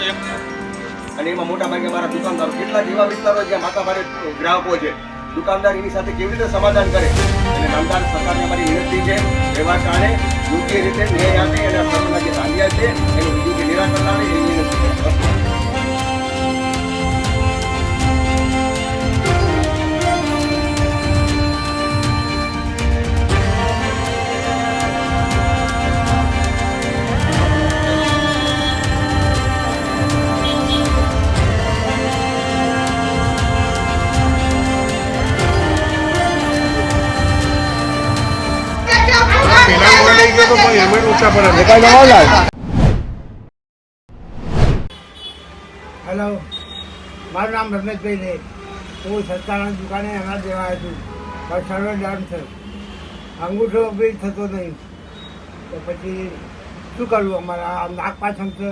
અને એમાં મોટા ભાગે મારા દુકાનદારો કેટલાક એવા વિસ્તારો જ્યાં માથાભારે ગ્રાહકો છે. દુકાનદાર એની સાથે કેવી રીતે સમાધાન કરે? અને નામદાર સરકારને મારી વિનંતી છે, એવા કારણે યોગ્ય રીતે ન્યાય આપે અને સર્વના જે દાંડિયા છે એનું યોગ્ય નિરાકરણ આવે, એની વિનંતી પેલા મોડે લઈ ગયો તો પણ એમાં ઊંચા પડે હેલો મારું નામ રમેશભાઈ છે. હું સત્તાના દુકાને અનાજ લેવા આવ્યો છું. પણ સર્વર ડાઉન છે. અંગૂઠો બી થતો નહીં. તો પછી શું કરવું અમારા? આ નાક પાછળ છે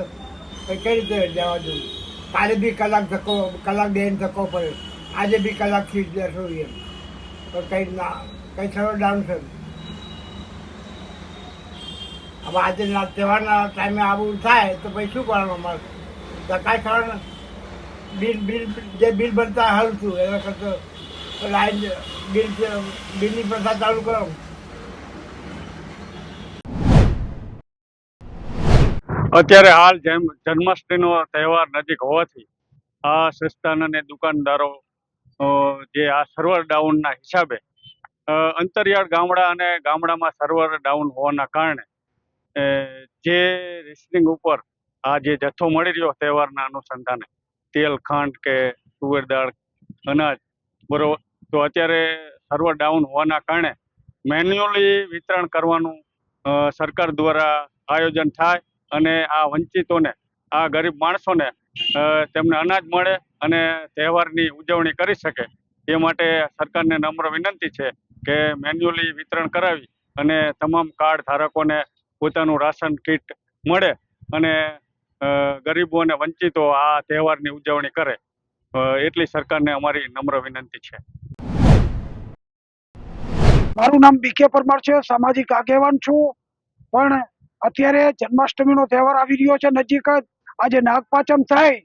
પછી કઈ રીતે જવા દઉં? કાલે બી કલાક ધક્કો કલાક બેન ધક્કો પડે. આજે બી કલાક સીટ બેસો એમ તો કંઈ ના કંઈ સર્વર ડાઉન છે? હવે આજે તહેવારના ટાઈમે આવું થાય તો પછી શું કરવાનું અમારે? ધક્કા ખાવાનું બિલ બિલ, જે બિલ ભરતા હાલ છું એના કરતા લાઈન બિલ બિલની પ્રથા ચાલુ કરો અત્યારે હાલ જેમ જન્માષ્ટમીનો તહેવાર નજીક હોવાથી આ સંસ્થાન અને દુકાનદારો જે આ સર્વર ડાઉનના હિસાબે અંતરિયાળ ગામડા અને ગામડામાં સર્વર ડાઉન હોવાના કારણે જે રિસનિંગ ઉપર આ જે જથ્થો મળી રહ્યો તહેવારના અનુસંધાને, તેલ, ખાંડ કે તુવેર દાળ, અનાજ, બરોબર. તો અત્યારે સર્વર ડાઉન હોવાના કારણે મેન્યુઅલી વિતરણ કરવાનું સરકાર દ્વારા આયોજન થાય અને આ વંચિતોને, આ ગરીબ માણસોને તેમને અનાજ મળે અને તહેવારની ઉજવણી કરી શકે. એ માટે સરકારને નમ્ર વિનંતી છે કે મેન્યુઅલી વિતરણ કરાવી અને તમામ કાર્ડ ધારકોને પોતાનું રાશન કીટ મળે અને ગરીબો અને વંચિતો આ તહેવારની ઉજવણી કરે. એટલી સરકારને અમારી નમ્ર વિનંતી છે. મારું નામ બીકે પરમાર છે, સામાજિક આગેવાન છું. પણ અત્યારે જન્માષ્ટમીનો તહેવાર આવી રહ્યો છે નજીક જ. આજે નાગપાચમ થાય,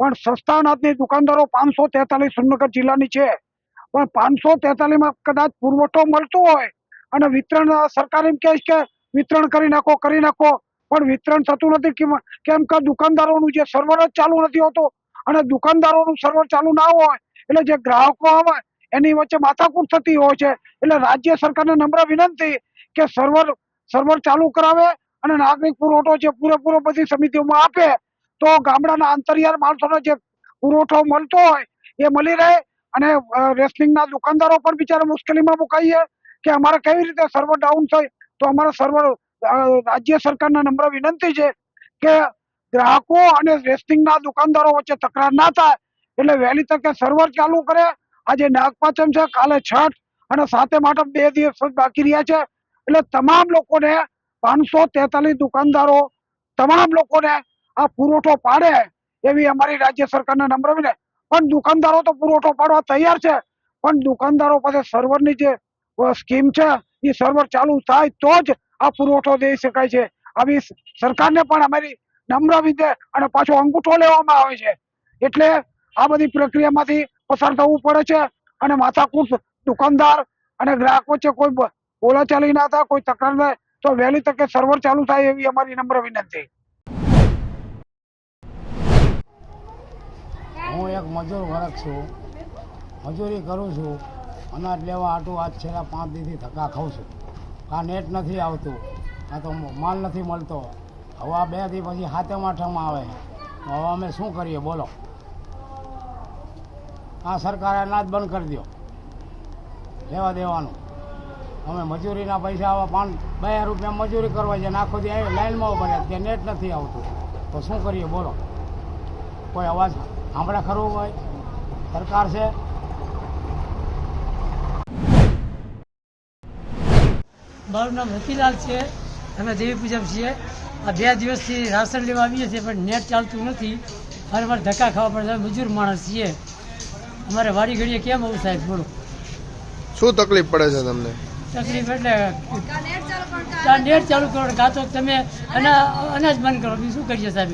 પણ સસ્તા અનાજની દુકાનદારો પાંચસો તેતાલીસ સુરનગર જિલ્લાની છે. પણ પાંચસો તેતાલીસમાં કદાચ પુરવઠો મળતો હોય અને વિતરણ સરકાર એમ કહે છે કે વિતરણ કરી નાખો કરી નાખો. પણ વિતરણ થતું નથી કેમ- કે દુકાનદારોનું જે સર્વર જ ચાલુ નથી હોતું. અને દુકાનદારોનું સર્વર ચાલુ ના હોય, એટલે જે ગ્રાહકો આવે, એની વચ્ચે માથાકૂટ થતી હોય છે. એટલે રાજ્ય સરકારને નમ્ર વિનંતી કે સર્વર સર્વર ચાલુ કરાવે અને નાગરિક પુરવઠો જે પૂરેપૂરો બધી સમિતિઓમાં આપે, તો ગામડાના અંતરિયાળ માણસોને જે પુરવઠો મળતો હોય, એ મળી રહે. અને રેસલિંગના દુકાનદારો પણ બિચારા મુશ્કેલીમાં મુકાઈએ કે અમારે કેવી રીતે સર્વર ડાઉન થાય તો અમારા સર્વર રાજ્ય સરકારને નમ્ર વિનંતી છે કે ગ્રાહકો અને રેસ્ટિંગના દુકાનદારો વચ્ચે તકરાર ના થાય એટલે વહેલી તકે સર્વર ચાલુ કરે. આજે નાગપાંચમ છે, કાલે છઠ અને સાતે માટે બે દિવસ બાકી રહ્યા છે. એટલે તમામ લોકોને પાંચસો તેતાલીસ દુકાનદારો, તમામ લોકોને આ પુરવઠો પાડે એવી અમારી રાજ્ય સરકારને નમ્ર વિને પણ દુકાનદારો તો પુરવઠો પાડવા તૈયાર છે. પણ દુકાનદારો પાસે સર્વરની જે સ્કીમ છે એ સર્વર ચાલુ થાય તો જ આ પુરવઠો દઈ શકાય છે. આવી સરકારને પણ અમારી નમ્ર વિધે અને પાછો અંગૂઠો લેવામાં આવે છે. એટલે આ બધી પ્રક્રિયામાંથી પસાર થવું પડે છે અને માથાકૂટ દુકાનદાર અને ગ્રાહક વચ્ચે કોઈ બોલાચાલી ના થાય કોઈ તકરાર થાય, તો વહેલી તકે સર્વર ચાલુ થાય એવી અમારી નમ્ર વિનંતી. હું એક મજૂર વર્ગ છું. મજૂરી કરું છું. અનાજ લેવા આટું આજ છેલ્લા પાંચ દીથી ધક્કા ખાઉં છું. આ નેટ નથી આવતું આ તો માલ નથી મળતો. હવે બેથી પછી હાથે માઠામાં આવે. તો હવે અમે શું કરીએ? બોલો. આ સરકારે અનાજ બંધ કરી દો લેવા દેવાનું. અમે મજૂરીના પૈસા આવા પાંચ, બે રૂપિયા મજૂરી કરવા છે આખો દી લાઈનમાં ઊભા રહ્યા. ત્યાં નેટ નથી આવતું. તો શું કરીએ? બોલો. કોઈ અવાજ સાંભળે ખરું હોય સરકાર છે? મારું નામ રતિલાલ છે. અમે દેવી પૂજક છીએ. આ બે દિવસથી રાશન લેવા આવીએ છીએ પણ નેટ ચાલતું નથી. મારે ધક્કા ખાવા પડે મજૂર માણસ છીએ. અમારે વાડી ઘડીએ કેમ આવું સાહેબ? બોલો. શું તકલીફ પડે છે તમને? તકલીફ એટલે નેટ ચાલુ કરો કાં તો તમે અના અનાજ બંધ કરો. બીજું શું કરીએ સાહેબ?